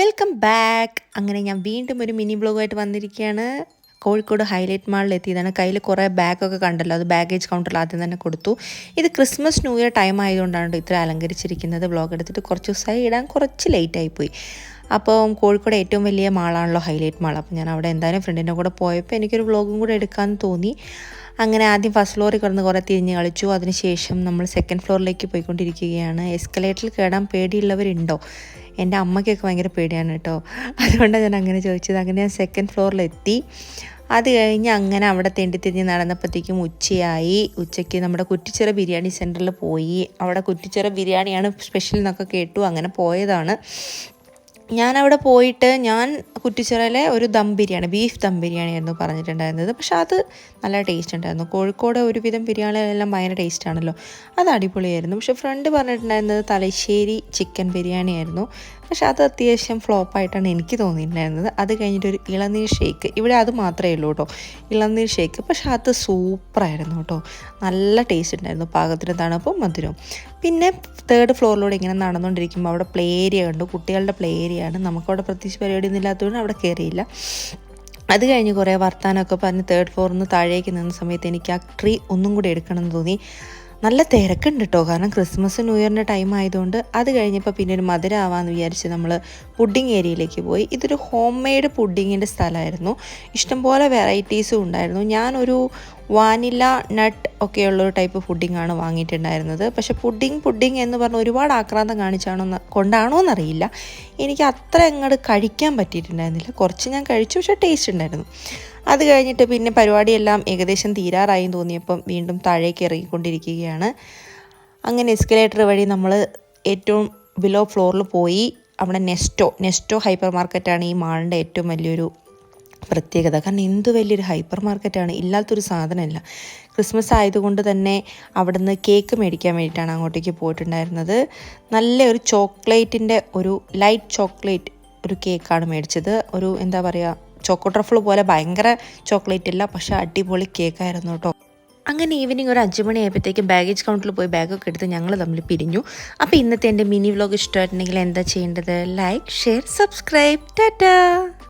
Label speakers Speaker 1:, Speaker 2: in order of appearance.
Speaker 1: Welcome back. അങ്ങനെ ഞാൻ വീണ്ടും ഒരു മിനി ബ്ലോഗായിട്ട് വന്നിരിക്കുകയാണ്. കോഴിക്കോട് ഹൈലൈറ്റ് മാളിൽ എത്തിയതാണ് കയ്യിൽ കുറേ ബാഗൊക്കെ കണ്ടല്ലോ. അത് ബാഗേജ് കൗണ്ടറിൽ ആദ്യം തന്നെ കൊടുത്തു. ഇത് ക്രിസ്മസ് ന്യൂ ഇയർ ടൈം ആയതുകൊണ്ടാണ് ഇത്ര അലങ്കരിച്ചിരിക്കുന്നത് ബ്ലോഗ് എടുത്തിട്ട്. കുറച്ച് ദിവസമായി ഇടാൻ കുറച്ച് ലേറ്റ് പോയി. അപ്പം കോഴിക്കോട് ഏറ്റവും വലിയ മാളാണല്ലോ ഹൈലൈറ്റ് മാൾ. അപ്പം ഞാൻ അവിടെ എന്തായാലും ഫ്രണ്ടിന്റെ കൂടെ പോയപ്പോൾ എനിക്കൊരു വ്ളോഗും കൂടെ എടുക്കാമെന്ന് തോന്നി. അങ്ങനെ ആദ്യം ഫസ്റ്റ് ഫ്ലോറിൽ കിടന്ന് കുറേ തിരിഞ്ഞ് കളിച്ചു. അതിനുശേഷം നമ്മൾ സെക്കൻഡ് ഫ്ലോറിലേക്ക് പോയിക്കൊണ്ടിരിക്കുകയാണ്. എസ്കലേറ്ററിൽ കയറാൻ പേടിയുള്ളവരുണ്ടോ? എന്റെ അമ്മയ്ക്കൊക്കെ ഭയങ്കര പേടിയാണ് കേട്ടോ. അതുകൊണ്ടാണ് ഞാൻ അങ്ങനെ ചോദിച്ചത്. അങ്ങനെ ഞാൻ സെക്കൻഡ് ഫ്ലോറിലെത്തി അത് കഴിഞ്ഞ് അങ്ങനെ അവിടെ തെണ്ടി തിരിഞ്ഞ് നടന്നപ്പോഴത്തേക്കും ഉച്ചയായി. ഉച്ചയ്ക്ക് നമ്മുടെ കുറ്റിച്ചിറ ബിരിയാണി സെന്ററിൽ പോയി. അവിടെ കുറ്റിച്ചിറ ബിരിയാണിയാണ് സ്പെഷ്യൽ എന്നൊക്കെ കേട്ടു. അങ്ങനെ പോയതാണ്. ഞാൻ അവിടെ പോയിട്ട് ഞാൻ കുറ്റിച്ചിറയിലെ ഒരു ദം ബിരിയാണി ബീഫ് ദം ബിരിയാണി ആയിരുന്നു പറഞ്ഞിട്ടുണ്ടായിരുന്നത്. പക്ഷെ അത് നല്ല ടേസ്റ്റ് ഉണ്ടായിരുന്നു. കോഴിക്കോട് ഒരുവിധം ബിരിയാണികളെല്ലാം ഭയങ്കര ടേസ്റ്റ് ആണല്ലോ. അത് അടിപൊളിയായിരുന്നു. പക്ഷെ ഫ്രണ്ട് പറഞ്ഞിട്ടുണ്ടായിരുന്നത് തലശ്ശേരി ചിക്കൻ ബിരിയാണി ആയിരുന്നു പക്ഷെ അത് അത്യാവശ്യം ഫ്ലോപ്പായിട്ടാണ് എനിക്ക് തോന്നിയിട്ടുണ്ടായിരുന്നത്. അത് കഴിഞ്ഞിട്ട് ഒരു ഇളനീർ ഷേക്ക്. ഇവിടെ അത് മാത്രമേ ഉള്ളൂ കേട്ടോ. ഇളനീർ ഷേക്ക്. പക്ഷെ അത് സൂപ്പറായിരുന്നു കേട്ടോ. നല്ല ടേസ്റ്റ് ഉണ്ടായിരുന്നു. പാകത്തിന് തണുപ്പും മധുരവും. പിന്നെ തേർഡ് ഫ്ലോറിലൂടെ ഇങ്ങനെ നടന്നുകൊണ്ടിരിക്കുമ്പോൾ അവിടെ പ്ലേ ഏരിയ ഉണ്ട് കുട്ടികളുടെ പ്ലേ ഏരിയ ആണ്. നമുക്കവിടെ പ്രത്യേകിച്ച് പരിപാടിയൊന്നും ഇല്ലാത്തതുകൊണ്ട് അവിടെ കയറിയില്ല അത് കഴിഞ്ഞ് കുറേ വർത്താനമൊക്കെ പറഞ്ഞ് തേർഡ് ഫ്ലോറിൽ നിന്ന് താഴേക്ക് നിന്ന സമയത്ത് എനിക്ക് ആ ട്രീ ഒന്നും കൂടി എടുക്കണം എന്ന് തോന്നി. നല്ല തിരക്കുണ്ട് കേട്ടോ കാരണം ക്രിസ്മസ് ന്യൂ ഇയറിന്റെ ടൈം ആയതുകൊണ്ട് അത് കഴിഞ്ഞപ്പോൾ പിന്നെ ഒരു മധുര ആവാമെന്ന് വിചാരിച്ച് നമ്മൾ പുഡിങ് ഏരിയയിലേക്ക് പോയി. ഇതൊരു ഹോം മെയ്ഡ് പുഡിങ്ങിന്റെ സ്ഥലമായിരുന്നു. ഇഷ്ടംപോലെ വെറൈറ്റീസും ഉണ്ടായിരുന്നു. ഞാനൊരു വാനില നട്ട് ഒക്കെയുള്ളൊരു ടൈപ്പ് പുഡിംഗ് ആണ് വാങ്ങിയിട്ടുണ്ടായിരുന്നത്. പക്ഷെ പുഡിംഗ് പുഡിംഗ് എന്ന് പറഞ്ഞ് ഒരുപാട് ആക്രാന്തം കാണിച്ചാണോ കൊണ്ടാണോ എന്നറിയില്ല. എനിക്ക് അത്ര അങ്ങോട്ട് കഴിക്കാൻ പറ്റിയിട്ടുണ്ടായിരുന്നില്ല. കുറച്ച് ഞാൻ കഴിച്ചു പക്ഷേ ടേസ്റ്റ് ഉണ്ടായിരുന്നു. അത് കഴിഞ്ഞിട്ട് പിന്നെ പരിപാടിയെല്ലാം ഏകദേശം തീരാറായി തോന്നിയപ്പം വീണ്ടും താഴേക്ക് ഇറങ്ങിക്കൊണ്ടിരിക്കുകയാണ്. അങ്ങനെ എസ്കലേറ്റർ വഴി നമ്മൾ ഏറ്റവും ബിലോ ഫ്ലോറിൽ പോയി. അവിടെ നെസ്റ്റോ നെസ്റ്റോ ഹൈപ്പർ മാർക്കറ്റാണ് ഈ മാളിന്റെ ഏറ്റവും വലിയൊരു പ്രത്യേകത. കാരണം എന്ത് വലിയൊരു ഹൈപ്പർ മാർക്കറ്റാണ്. ഇല്ലാത്തൊരു സാധനമല്ല. ക്രിസ്മസ് ആയതുകൊണ്ട് തന്നെ അവിടുന്ന് കേക്ക് മേടിക്കാൻ വേണ്ടിയിട്ടാണ് അങ്ങോട്ടേക്ക് പോയിട്ടുണ്ടായിരുന്നത്. നല്ല ഒരു ചോക്ലേറ്റിന്റെ ഒരു ലൈറ്റ് ചോക്ലേറ്റ് ഒരു കേക്കാണ് മേടിച്ചത്. ഒരു എന്താ പറയുക ചോക്കോ ട്രഫിൾ പോലെ ഭയങ്കര ചോക്ലേറ്റ് ഇല്ല പക്ഷെ അടിപൊളി കേക്കായിരുന്നു കേട്ടോ. അങ്ങനെ ഈവനിങ് ഒരു അഞ്ച് മണിയായപ്പോഴത്തേക്കും ബാഗേജ് കൗണ്ടറിൽ പോയി ബാഗൊക്കെ എടുത്ത് ഞങ്ങൾ തമ്മിൽ പിരിഞ്ഞു. അപ്പോൾ ഇന്നത്തെ എന്റെ മിനി വ്ലോഗ് ഇഷ്ടമായിട്ടുണ്ടെങ്കിൽ എന്താ ചെയ്യേണ്ടത്? Like share subscribe. ടാറ്റാ!